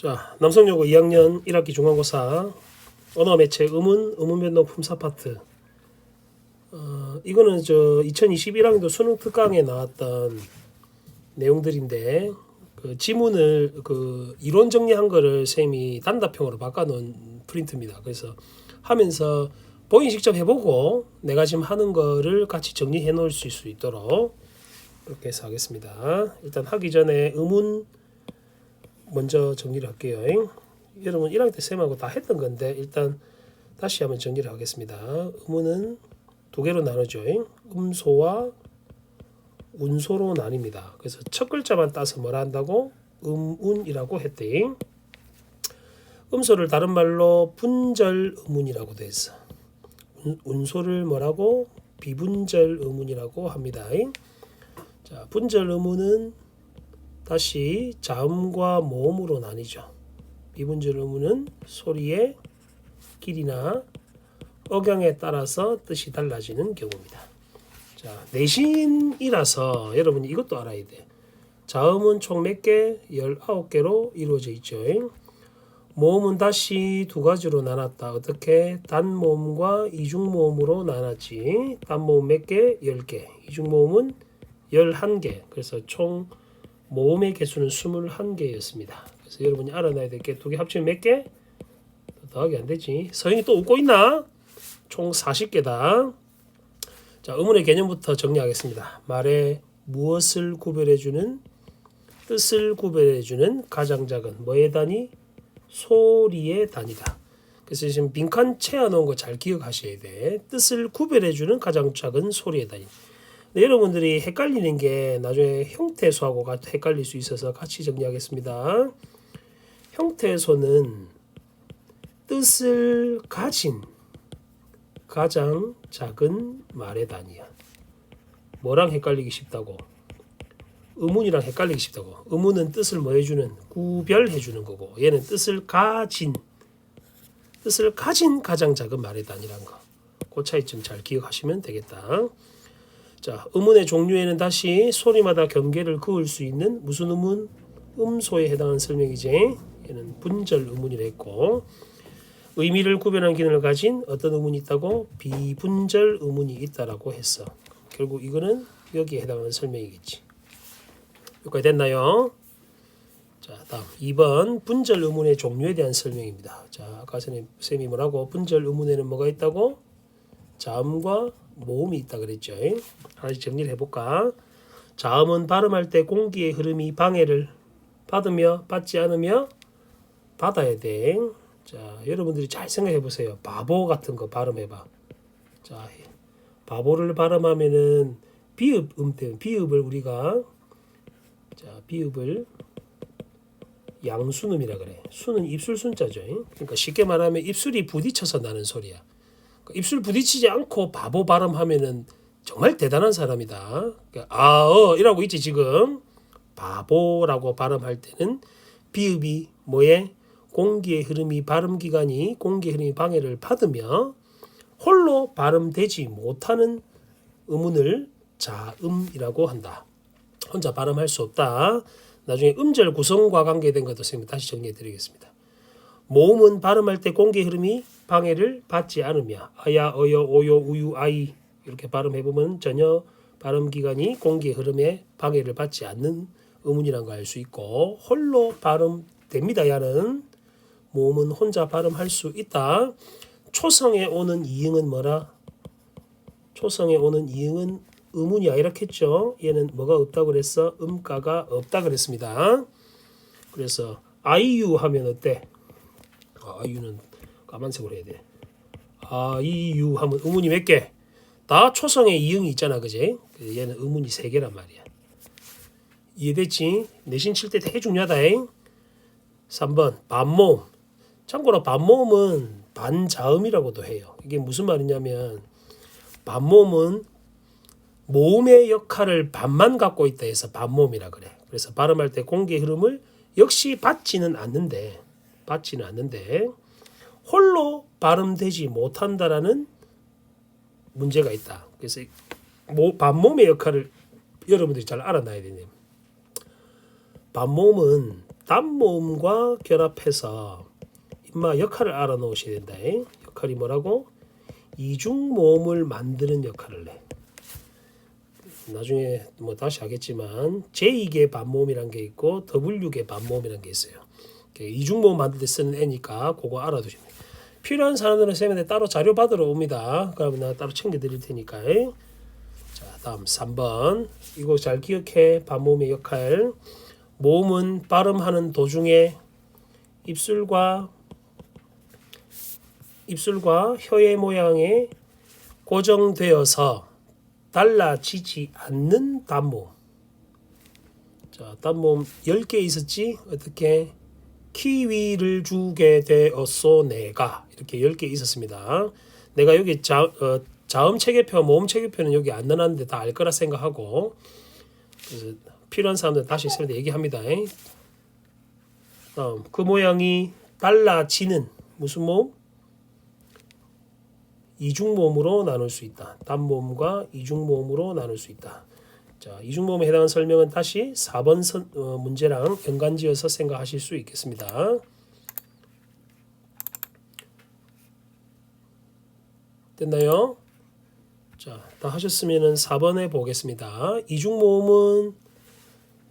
자, 남성여고 2학년 1학기 중간고사 언어 매체 음운 음운 변동 품사 파트. 어, 이거는 저 2021학년도 수능 특강에 나왔던 내용들인데 그 지문을 그 이론 정리한 거를 쌤이 단답형으로 바꿔 놓은 프린트입니다. 그래서 하면서 본인 직접 해보고 내가 지금 하는 거를 같이 정리해 놓을 수 있도록 그렇게 해서 하겠습니다. 일단 하기 전에 음운 먼저 정리를 할게요. 여러분 1학년 때 쌤하고 다 했던 건데 일단 다시 한번 정리를 하겠습니다. 음운은 두 개로 나누죠. 음소와 운소로 나뉩니다. 그래서 첫 글자만 따서 뭐라 한다고? 음운이라고 했대. 음소를 다른 말로 분절 음운이라고 돼 있어. 운- 운소를 뭐라고? 비분절 음운이라고 합니다. 자, 분절 음운은 다시 자음과 모음으로 나뉘죠. 비분절 음운은 소리의 길이나 억양에 따라서 뜻이 달라지는 경우입니다. 자, 내신이라서 여러분이 이것도 알아야 돼. 자음은 총 몇 개? 19개로 이루어져 있죠. 모음은 다시 두 가지로 나눴다. 어떻게? 단모음과 이중모음으로 나눴지. 단모음 몇 개? 10개. 이중모음은 11개. 그래서 총 모음의 개수는 21개였습니다. 그래서 여러분이 알아놔야 될 게 두 개 합치면 몇 개? 더하기 안 되지. 서인이 또 웃고 있나? 총 40개다. 자, 의문의 개념부터 정리하겠습니다. 말에 무엇을 구별해주는 뜻을 구별해주는 가장 작은 뭐의 단위? 소리의 단위다. 그래서 지금 빈칸 채워놓은 거 잘 기억하셔야 돼. 뜻을 구별해주는 가장 작은 소리의 단위. 근데 여러분들이 헷갈리는 게 나중에 형태소하고 헷갈릴 수 있어서 같이 정리하겠습니다. 형태소는 뜻을 가진 가장 작은 말의 단위야. 뭐랑 헷갈리기 쉽다고? 의문이랑 헷갈리기 쉽다고. 의문은 뜻을 뭐 해주는 구별해 주는 거고, 얘는 뜻을 가진 뜻을 가진 가장 작은 말의 단위란 거. 그 차이점 잘 기억하시면 되겠다. 자, 의문의 종류에는 다시 소리마다 경계를 그을 수 있는 무슨 의문? 음소에 해당하는 설명이지. 얘는 분절 의문이라 했고, 의미를 구별하는 기능을 가진 어떤 의문이 있다고? 비분절 의문이 있다라고 했어. 결국 이거는 여기에 해당하는 설명이겠지. 여기까지 됐나요? 자, 다음 2번 분절 의문의 종류에 대한 설명입니다. 자, 아까 선생님 쌤이 뭐라고 분절 의문에는 뭐가 있다고? 자음과 모음이 있다 그랬죠. 하나씩 정리를 해볼까? 자음은 발음할 때 공기의 흐름이 방해를 받으며 받지 않으며 받아야 돼. 자, 여러분들이 잘 생각해 보세요. 바보 같은 거 발음해 봐. 자, 바보를 발음하면은 비읍 음 때문에 비읍을 우리가 자 비읍을 양순음이라 그래. 수는 입술 순자죠. 그러니까 쉽게 말하면 입술이 부딪혀서 나는 소리야. 입술 부딪히지 않고 바보 발음하면은 정말 대단한 사람이다. 그러니까 아어 이라고 있지 지금 바보라고 발음할 때는 비읍이 뭐에 공기의 흐름이 발음 기관이 공기의 흐름이 방해를 받으며 홀로 발음되지 못하는 음운을 자음이라고 한다. 혼자 발음할 수 없다. 나중에 음절 구성과 관계된 것도 선생님 다시 정리해 드리겠습니다. 모음은 발음할 때 공기 흐름이 방해를 받지 않으며 아야 어여 오요 우유 아이 이렇게 발음해 보면 전혀 발음 기관이 공기 흐름에 방해를 받지 않는 음운이라는 걸알 수 있고 홀로 발음됩니다. 야는 모음은 혼자 발음할 수 있다. 초성에 오는 이응은 뭐라? 초성에 오는 이응은 이렇게 했죠. 얘는 뭐가 없다고 그랬어? 음가가 없다 그랬습니다. 그래서 아이유 하면 어때? 아, 아이유는 까만색으로 해야 돼. 아 이유 하면 의문이 몇 개? 다 초성에 이응이 있잖아, 그지? 그래서 얘는 의문이 세 개란 말이야. 이해됐지? 내신 칠 때 되게 중요하다. 잉? 3번 반모음. 참고로 반모음은 반자음이라고도 해요. 이게 무슨 말이냐면 반모음은 모음의 역할을 반만 갖고 있다 해서 반모음이라 그래. 그래서 발음할 때 공기의 흐름을 역시 받지는 않는데 받지는 않는데 홀로 발음되지 못한다라는 문제가 있다. 그래서 모, 반모음의 역할을 여러분들이 잘 알아놔야 되네요. 반모음은 단모음과 결합해서 임마 역할을 알아놓으셔야 된다. 역할이 뭐라고? 이중모음을 만드는 역할을 해. 나중에 뭐 다시 하겠지만 제2계 반모음이란 게 있고 W계 반모음이란 게 있어요. 이중모음 만들 때 쓰는 애니까 그거 알아두시면. 필요한 사람들은 쌤한테 따로 자료 받으러 옵니다. 그러면 내가 따로 챙겨드릴 테니까. 자, 다음 3번. 이거 잘 기억해. 반모음의 역할. 모음은 발음하는 도중에 입술과 입술과 혀의 모양에 고정되어서 달라지지 않는 단모음. 자, 단모음 10개 있었지? 어떻게? 키위를 주게 되었소 내가 이렇게 10개 있었습니다. 내가 여기 자, 어, 자음 체계표, 모음 체계표는 여기 안 넣어놨는데 다 알 거라 생각하고 그래서 필요한 사람들 다시 있으면 얘기합니다. 다음 그 모양이 달라지는 무슨 모음? 이중 모음으로 나눌 수 있다. 단모음과 이중 모음으로 나눌 수 있다. 자, 이중모음에 해당하는 설명은 다시 4번 선, 어, 문제랑 연관지어서 생각하실 수 있겠습니다. 됐나요? 자, 다 하셨으면은 4번에 보겠습니다. 이중모음은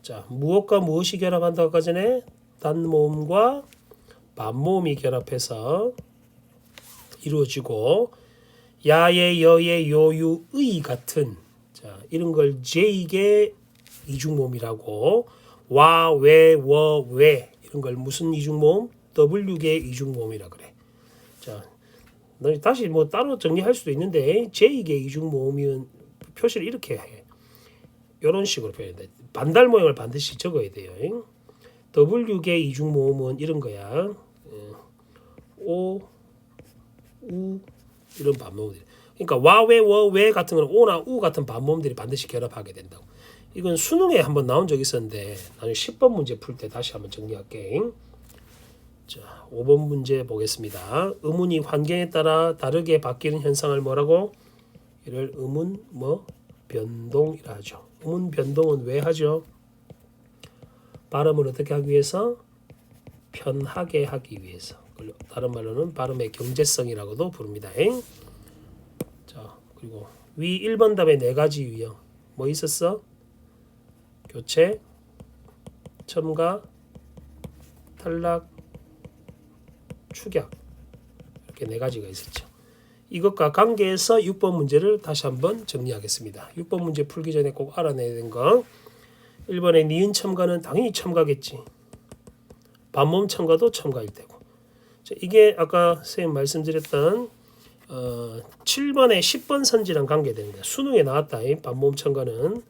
자, 무엇과 무엇이 결합한다고 아까 전에 단모음과 반모음이 결합해서 이루어지고 야의 여의 요유의 같은 자 이런 걸 제2계 이중모음이라고 와, 왜, 워, 왜 이런 걸 무슨 이중모음? W계 이중모음이라 그래. 자, 너 다시 뭐 따로 정리할 수도 있는데 제2계 이중모음은 표시를 이렇게 해. 이런 식으로 표현돼. 반달 모양을 반드시 적어야 돼요. W계 이중모음은 이런 거야. 어, 오, 우 이런 반모음들. 그러니까 와외 워외 같은 거는 오나 우 같은 반모음들이 반드시 결합하게 된다고. 이건 수능에 한번 나온 적 있었는데 나중에 10번 문제 풀 때 다시 한번 정리할게. 자, 5번 문제 보겠습니다. 의문이 환경에 따라 다르게 바뀌는 현상을 뭐라고? 이를 의문 뭐 변동이라 하죠. 의문 변동은 왜 하죠? 발음을 어떻게 하기 위해서? 편하게 하기 위해서. 다른 말로는 발음의 경제성이라고도 부릅니다. 자, 그리고 위 1번 답의 네 가지 유형. 뭐 있었어? 교체, 첨가, 탈락, 축약. 이렇게 네 가지가 있었죠. 이것과 관계해서 6번 문제를 다시 한번 정리하겠습니다. 6번 문제 풀기 전에 꼭 알아내야 되는 거. 1번의 니은 첨가는 당연히 첨가겠지. 반몸 첨가도 첨가일 테고. 자, 이게 아까 선생님 말씀드렸던 어, 7번의 10번 선지랑 관계되는 거야. 수능에 나왔다. 이 반몸 첨가는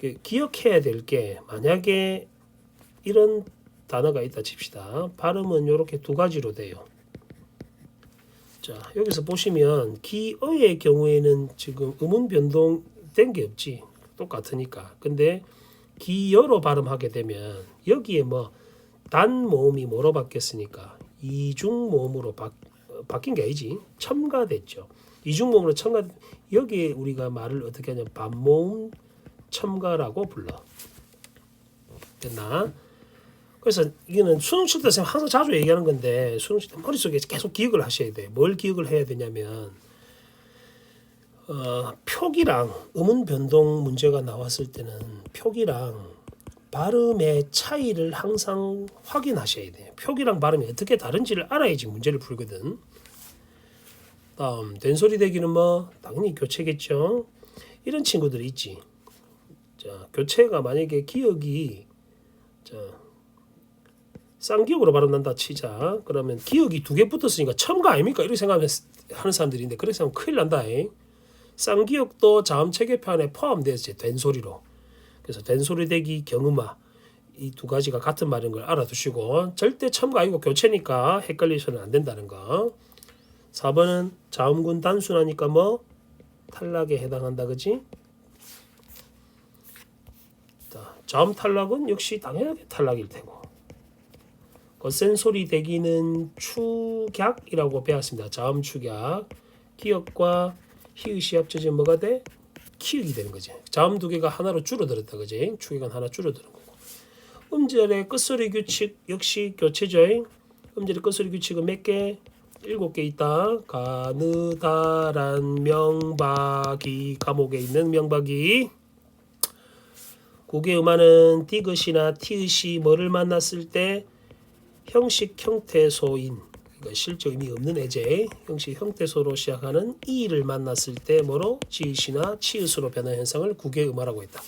그 기억해야 될 게 만약에 이런 단어가 있다 칩시다. 발음은 이렇게 두 가지로 돼요. 자 여기서 보시면 기어의 경우에는 지금 음운 변동 된 게 없지 똑같으니까. 근데 기여로 발음하게 되면 여기에 뭐 단모음이 뭐로 바뀌었으니까 이중모음으로 바, 바뀐 게 아니지 첨가됐죠. 이중모음으로 첨가 여기에 우리가 말을 어떻게 하냐 반모음 첨가라고 불러. 됐나? 그래서 이거는 수능 칠때 항상 자주 얘기하는 건데 수능 칠 때 머릿속에 계속 기억을 하셔야 돼. 뭘 기억을 해야 되냐면 어, 표기랑 음운 변동 문제가 나왔을 때는 표기랑 발음의 차이를 항상 확인하셔야 돼요. 표기랑 발음이 어떻게 다른지를 알아야지 문제를 풀거든. 다음 된소리 대기는 뭐 당연히 교체겠죠. 이런 친구들이 있지. 자 교체가 만약에 기억이 자 쌍기역으로 발음난다 치자. 그러면 기억이 두 개 붙었으니까 첨가 아닙니까? 이렇게 생각하는 사람들인데 그렇게 생각하면 큰일 난다. 쌍기역도 자음 체계편에 포함되었지 된소리로. 그래서 된소리 대기 경음화 이두 가지가 같은 말인 걸 알아두시고 절대 첨가 아니고 교체니까 헷갈리셔는 안 된다는 거. 4번은 자음군 단순하니까 뭐 탈락에 해당한다 그지? 자, 자음 탈락은 역시 당연하게 탈락일 테고. 거센 소리 대기는 축약이라고 배웠습니다. 자음 축약. 기역과 히읗이 합쳐지면 뭐가 돼? 키읔이 되는 거지. 자음 두 개가 하나로 줄어들었다 그지? 축약은 하나 줄어드는 거고. 음절의 끝소리 규칙 역시 교체죠. 음절의 끝소리 규칙은 몇 개? 일곱 개 있다. 가느다란 명박이 감옥에 있는 명박이 국의 음화는 디귿이나 티읕이 뭐를 만났을 때 형식 형태소인 그러니까 실제 의미 없는 애제 형식 형태소로 시작하는 이를 만났을 때 뭐로 지읒이나 치읒으로 변하는 현상을 국의 음화라고 했다.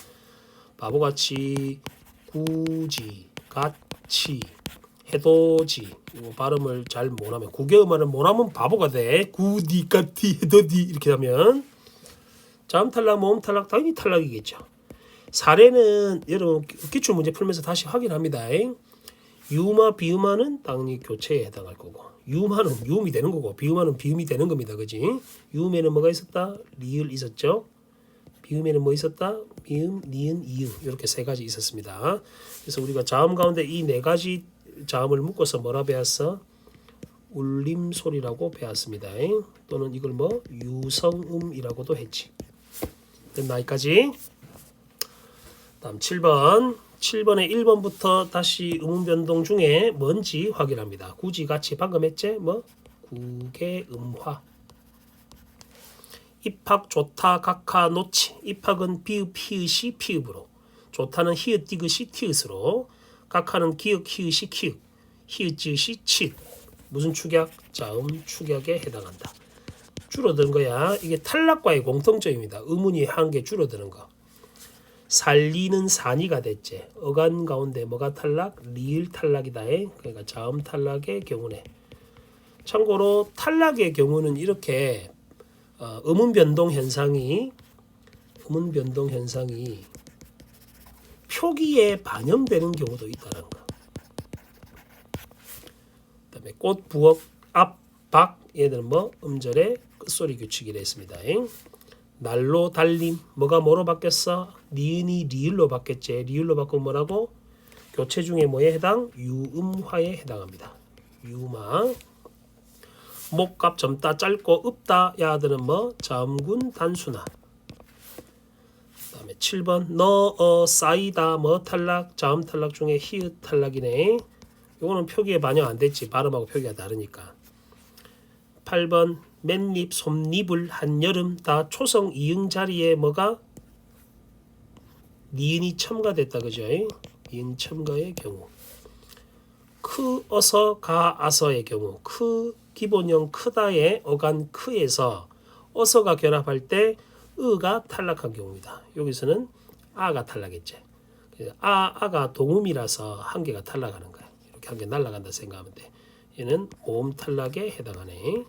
바보같이 구지 같이 해도지 이거 발음을 잘 못하면 국의 음화는 못하면 바보가 돼 구디 같이 해도디 이렇게 하면 자음 탈락 모음 탈락 당연히 탈락이겠죠. 사례는 여러분 기출 문제 풀면서 다시 확인합니다. 유마 비음화는 당연히 교체에 해당할 거고 유마는 유음이 되는 거고 비음화는 비음이 되는 겁니다. 그지? 유음에는 뭐가 있었다? 리을 있었죠. 비음에는 뭐 있었다? 미음, 니은, 이응 이렇게 세 가지 있었습니다. 그래서 우리가 자음 가운데 이 네 가지 자음을 묶어서 뭐라 배웠어? 울림 소리라고 배웠습니다. 또는 이걸 뭐 유성음이라고도 했지. 됐나 여기까지? 다음 7번. 7번의 1번부터 다시 음운 변동 중에 뭔지 확인합니다. 굳이 같이 방금 했지? 뭐? 국의 음화. 입학 좋다 각하 놓치. 입학은 비읍 히읗이 피읍으로. 좋다는 히읗 디귿이 티읕으로. 각하는 기역 히읗이 키읔. 히읗 지읒이 칫. 무슨 축약? 자음 축약에 해당한다. 줄어드는 거야. 이게 탈락과의 공통점입니다. 의문이 한 개 줄어드는 거. 살리는 산이가 됐지. 어간 가운데 뭐가 탈락? 리을 탈락이다. 그러니까 자음 탈락의 경우네. 참고로 탈락의 경우는 이렇게 어, 음운 변동 현상이 음운 변동 현상이 표기에 반영되는 경우도 있다는 거. 그다음에 꽃, 부엌, 앞, 박 얘들은 뭐 음절의 끝소리 규칙이라 했습니다. 날로 달림 뭐가 뭐로 바뀌었어? 니은이 리을로 바뀌었지. 리을로 바꾸면 뭐라고? 교체 중에 뭐에 해당? 유음화에 해당합니다. 유마 목값 젊다 짧고 없다 야들은 뭐 자음군 단순화 그 다음에 7번. 너어 쌓이다 뭐 탈락 자음 탈락 중에 히읗 탈락이네. 요거는 표기에 반영 안 됐지. 발음하고 표기가 다르니까. 8번. 맨입 솜잎을 한여름 다 초성 이응 자리에 뭐가? 니은이 첨가됐다. 그죠? 이응 첨가의 경우. 크 어서 가 아서의 경우. 크 기본형 크다의 어간 크에서 어서가 결합할 때 으가 탈락한 경우입니다. 여기서는 아가 탈락했지. 아 아가 동음이라서 한 개가 탈락하는 거야. 이렇게 한 개 날라간다 생각하면 돼. 얘는 모음 탈락에 해당하네.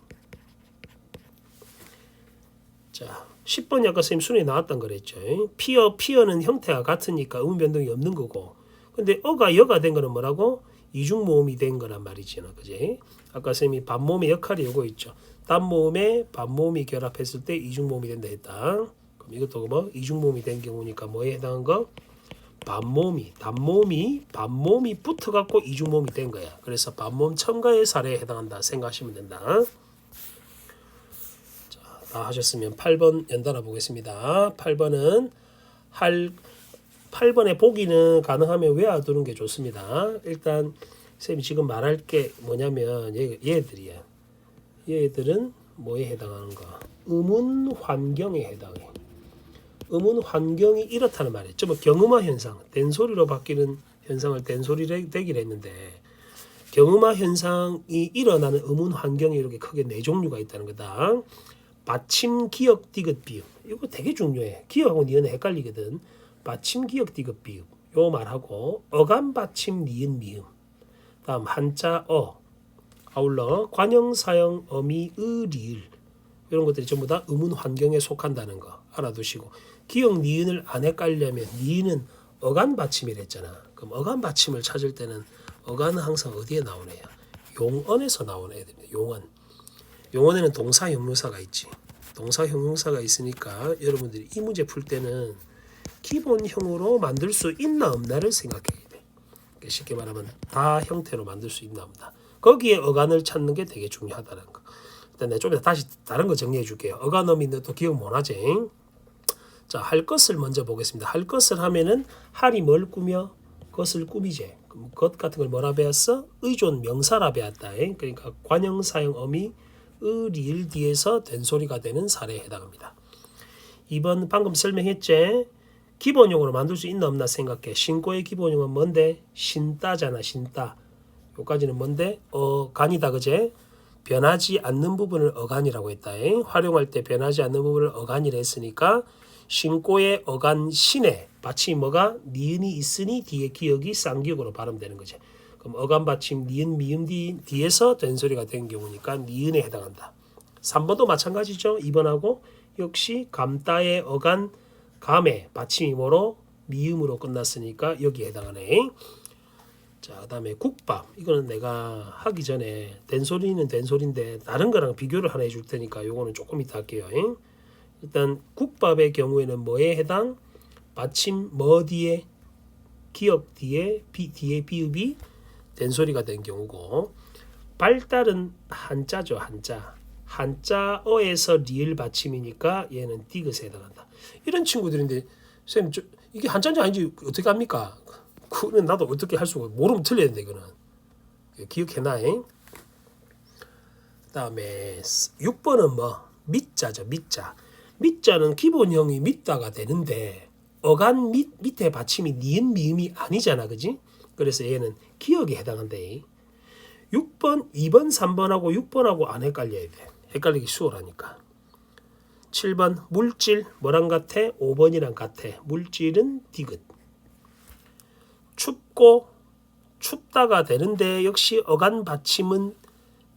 자, 10번 약간 선생님 순위 나왔단 그랬죠. 피어 피어는 형태가 같으니까 음 변동이 없는 거고. 근데 어가 여가 된 거는 뭐라고? 이중 모음이 된 거란 말이지, 그지? 아까 쌤이 반모음의 역할이 요거 있죠. 단모음에 반모음이 결합했을 때 이중 모음이 된다 했다. 그럼 이것도 뭐 이중 모음이 된 경우니까 뭐에 해당한 거? 반모음이 단모음이 반모음이 붙어 갖고 이중 모음이 된 거야. 그래서 반모음 첨가의 사례에 해당한다 생각하시면 된다. 자, 다 하셨으면 8번 연달아 보겠습니다. 8번은 할 8번의 보기는 가능하면 외워두는 게 좋습니다. 일단 쌤이 지금 말할 게 뭐냐면 얘, 얘들이야. 얘들은 뭐에 해당하는가? 음운 환경에 해당해. 음운 환경이 이렇다는 말이죠. 뭐 경음화 현상, 된소리로 바뀌는 현상을 된소리 되기로 했는데 경음화 현상이 일어나는 음운 환경이 이렇게 크게 네 종류가 있다는 거다. 받침, 기역, 디귿, 비읍. 이거 되게 중요해. 기역하고 니은 헷갈리거든. 받침, 기역, 디귿, 비읍. 요 말하고 어감, 받침, 니은, 미음. 다음 한자, 어. 아울러 관형, 사형, 어미, 의, 리을. 이런 것들이 전부 다 음운 환경에 속한다는 거 알아두시고 기역, 니은을 안 헷갈려면 니은은 어간 받침이랬잖아. 그럼 어간 받침을 찾을 때는 어간은 항상 어디에 나오네요? 용언에서 나오는 애들입니다. 용언. 용언에는 동사 형용사가 있지. 동사 형용사가 있으니까 여러분들이 이 문제 풀 때는 기본형으로 만들 수 있나 없나를 생각해야 돼. 그러니까 쉽게 말하면 다 형태로 만들 수 있나 없나. 거기에 어간을 찾는 게 되게 중요하다는 거. 내가 좀 이따 다시 다른 거 정리해 줄게요. 어간 어민데 또 기억 못하지. 자, 할 것을 먼저 보겠습니다. 할 것을 하면은 할이 뭘 꾸며? 것을 꾸미제. 것 같은 걸 뭐라 배웠어? 의존 명사라 배웠다. 에? 그러니까 관형 사형 어미 의리을 뒤에서 된소리가 되는 사례에 해당합니다. 2번 방금 설명했지? 기본용으로 만들 수 있나 없나 생각해. 신고의 기본용은 뭔데? 신따잖아. 신따. 요까지는 뭔데? 어간이다 그제? 변하지 않는 부분을 어간이라고 했다. 에? 활용할 때 변하지 않는 부분을 어간이라 했으니까 신고의 어간 신에 받침이 뭐가 니은이 있으니 뒤에 기억이 쌍기역으로 발음되는 거지. 그럼 어간 받침 니은 미음 뒤, 뒤에서 된 소리가 된 경우니까 니은에 해당한다. 3번도 마찬가지죠. 2번하고 역시 감따의 어간 감에 받침이 뭐로 미음으로 끝났으니까 여기에 해당하네. 자, 그다음에 국밥. 이거는 내가 하기 전에 된소리는 된소리인데 다른 거랑 비교를 하나 해줄 테니까 요거는 조금 이따 할게요. 잉? 일단 국밥의 경우에는 뭐에 해당? 받침 뭐 뒤에 기억 뒤에 비 뒤에 비읍이 된소리가 된 경우고 발달은 한자죠 한자 한자어에서 리을 받침이니까 얘는 디귿에 해당한다 이런 친구들인데 쌤 저, 이게 한자인지 아닌지 어떻게 합니까? 그거는 나도 어떻게 할 수가 모르면 틀리는데 이거는. 기억해놔 그다음에 6번은 뭐? 밑자죠 밑자. 밑자는 기본형이 밑다가 되는데 어간 밑, 밑에 받침이 니은 미음이 아니잖아 그지? 그래서 얘는 기억에 해당한대 6번 2번 3번하고 6번하고 안 헷갈려야 돼. 헷갈리기 수월하니까. 7번 물질 뭐랑 같아? 5번이랑 같아. 물질은 디귿 춥고 춥다가 되는데 역시 어간 받침은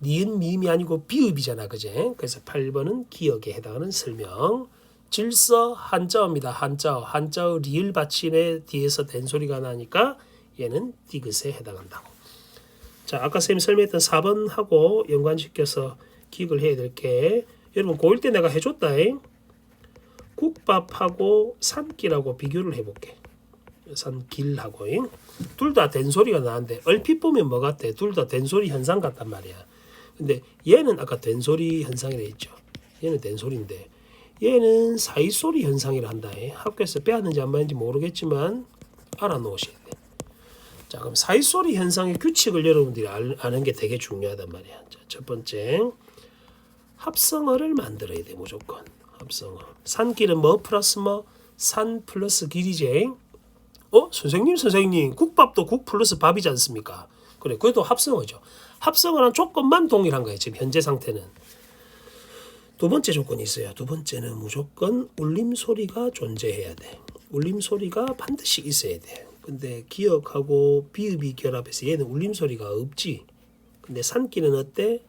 니은 미음이 아니고 비읍이잖아 그제? 그래서 8번은 기억에 해당하는 설명. 질서 한자어입니다 한자어. 한자어 리을 받침에 뒤에서 된 소리가 나니까 얘는 디귿에 해당한다고. 자 아까 쌤이 설명했던 4번하고 연관시켜서 기억을 해야 될 게 여러분 고1 때 내가 해줬다잉. 국밥하고 산길하고 비교를 해볼게 산 길하고 둘 다 된소리가 나는데 얼핏 보면 뭐 같아 둘 다 된소리 현상 같단 말이야 근데 얘는 아까 된소리 현상이라 했죠. 얘는 된소리인데 얘는 사이소리 현상이라 한다. 학교에서 빼왔는지 안 빼왔는지 모르겠지만 알아놓으셔야 돼. 자 그럼 사이소리 현상의 규칙을 여러분들이 알, 아는 게 되게 중요하단 말이야. 자, 첫 번째 합성어를 만들어야 돼 무조건 합성어. 산길은 뭐 플러스 뭐 산 플러스 길이제. 어 선생님 선생님 국밥도 국 플러스 밥이지 않습니까? 그래 그래도 합성어죠. 합성어란 조건만 동일한 거예요. 지금 현재 상태는. 두 번째 조건이 있어요. 두 번째는 무조건 울림 소리가 존재해야 돼. 울림 소리가 반드시 있어야 돼. 근데 기억하고 비읍이 결합해서 얘는 울림 소리가 없지. 근데 산기는 어때?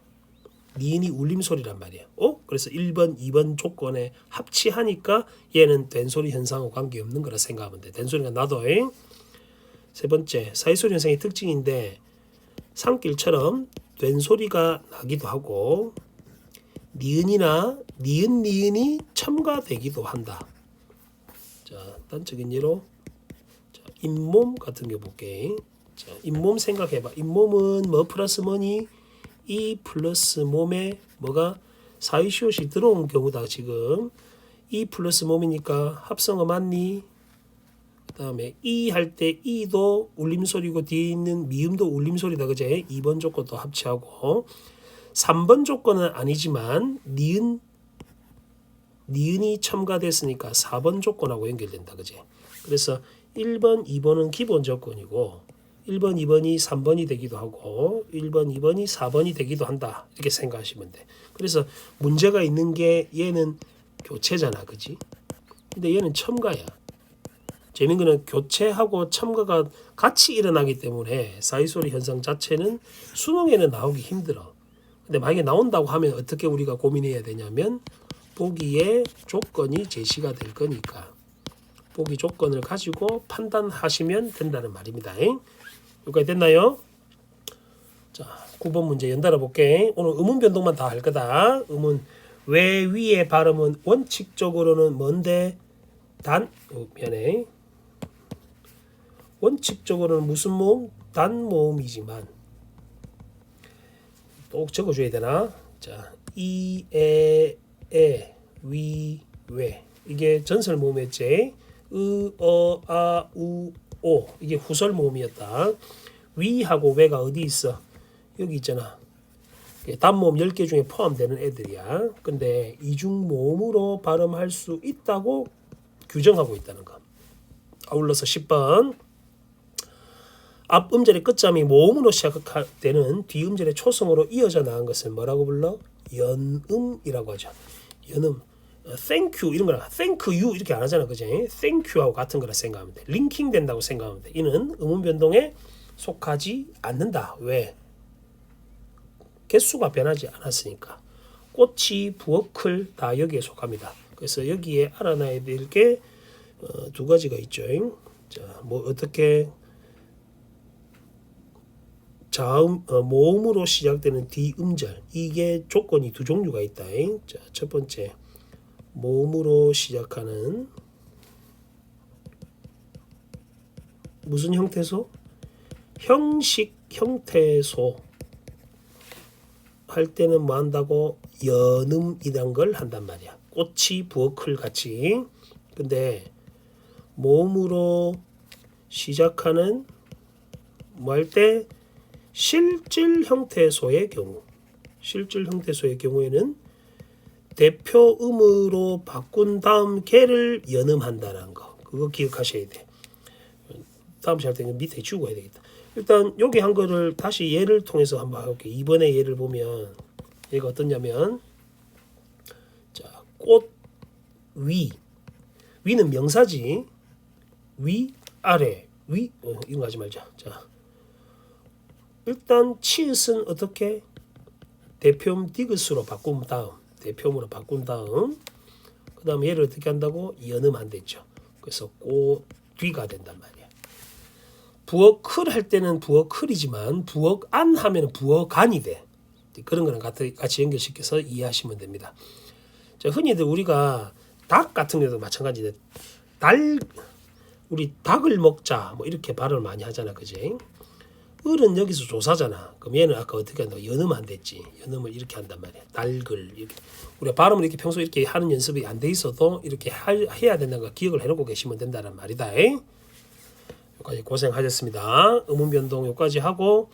니은이 울림 소리란 말이야. 어? 그래서 1번, 2번 조건에 합치하니까 얘는 된소리 현상과 관계없는 거라 생각하면 돼. 된소리가 나도. 잉? 세 번째, 사이소리 현상의 특징인데 산길처럼 된 소리가 나기도 하고 니은이나 니은 니은이 첨가되기도 한다. 자 단적인 예로 자, 잇몸 같은 거 볼게. 자 잇몸 생각해봐. 잇몸은 뭐 플러스 뭐니? 이 플러스 몸에 뭐가 사이시옷이 들어온 경우다 지금. 이 플러스 몸이니까 합성어 맞니? 그 다음에 이 할 때 이도 울림소리고 뒤에 있는 미음도 울림소리다 그제 2번 조건도 합치하고 3번 조건은 아니지만 니은 니은이 첨가됐으니까 4번 조건하고 연결된다 그제 그래서 1번 2번은 기본 조건이고 1번 2번이 3번이 되기도 하고 1번 2번이 4번이 되기도 한다. 이렇게 생각하시면 돼. 그래서 문제가 있는 게 얘는 교체잖아. 그지? 근데 얘는 첨가야. 재밌는 거는 교체하고 첨가가 같이 일어나기 때문에 사이소리 현상 자체는 수능에는 나오기 힘들어. 근데 만약에 나온다고 하면 어떻게 우리가 고민해야 되냐면 보기에 조건이 제시가 될 거니까. 보기 조건을 가지고 판단하시면 된다는 말입니다. 여기까지 됐나요? 자, 9번 문제 연달아 볼게. 오늘 음운 변동만 다 할 거다. 음운 왜 위의 발음은 원칙적으로는 뭔데 단 어, 미안해. 원칙적으로는 무슨 모음? 단 모음이지만 또 적어줘야 되나? 자, 이, 에, 에, 위, 왜 이게 전설 모음했지? 으, 어, 아, 우, 오 이게 후설 모음이었다. 위하고 외가 어디 있어? 여기 있잖아. 단모음 10개 중에 포함되는 애들이야. 근데 이중 모음으로 발음할 수 있다고 규정하고 있다는 거. 아울러서 10번 앞 음절의 끝자음이 모음으로 시작되는 뒤 음절의 초성으로 이어져 나간 것을 뭐라고 불러? 연음이라고 하죠. 연음. 어, thank you 이런 거랑 thank you 이렇게 안 하잖아. 그지? thank you하고 같은 거라 생각하면 돼. 링킹 된다고 생각하면 돼. 이는 음운 변동에 속하지 않는다. 왜? 개수가 변하지 않았으니까. 꽃이 부엌을 다 여기에 속합니다. 그래서 여기에 알아놔야 될게 어, 두 가지가 있죠. 자, 뭐 어떻게 자음 어, 모음으로 시작되는 뒤음절 이게 조건이 두 종류가 있다. 자, 첫 번째 모음으로 시작하는 무슨 형태소? 형식 형태소 할 때는 뭐 한다고 연음이란 걸 한단 말이야. 꽃이 부엌을 같이. 근데 모음으로 시작하는 뭐 할 때 실질 형태소의 경우 실질 형태소의 경우에는 대표 음으로 바꾼 다음 개를 연음한다는 거 그거 기억하셔야 돼. 다음 시할 때는 밑에 지우고 해야 되겠다. 일단 여기 한 거를 다시 예를 통해서 한번 해볼게. 이번에 예를 보면 얘가 어떠냐면 자, 꽃 위. 위는 명사지. 위, 아래. 위, 어, 이거 하지 말자. 자. 일단 치읓은 어떻게 대표음 디귿으로 바꾼 다음 대표음으로 바꾼 다음 그 다음에 얘를 어떻게 한다고 연음한 됐죠. 그래서 꽃 뒤가 된단 말이야. 부엌을 할 때는 부엌을이지만 부엌 안 하면은 부엌 안이 돼. 그런 거랑 같이, 연결시켜서 이해하시면 됩니다. 자, 흔히들 우리가 닭 같은 경우도 마찬가지인데 달 우리 닭을 먹자 뭐 이렇게 발음을 많이 하잖아, 그지? 을은 여기서 조사잖아. 그럼 얘는 아까 어떻게 한다고 연음 안 됐지. 연음을 이렇게 한단 말이야. 달글 이렇게 우리가 발음을 이렇게 평소에 이렇게 하는 연습이 안 돼 있어도 이렇게 할, 해야 된다는 거 기억을 해놓고 계시면 된다는 말이다. 여기까지 고생하셨습니다. 음운 변동 여기까지 하고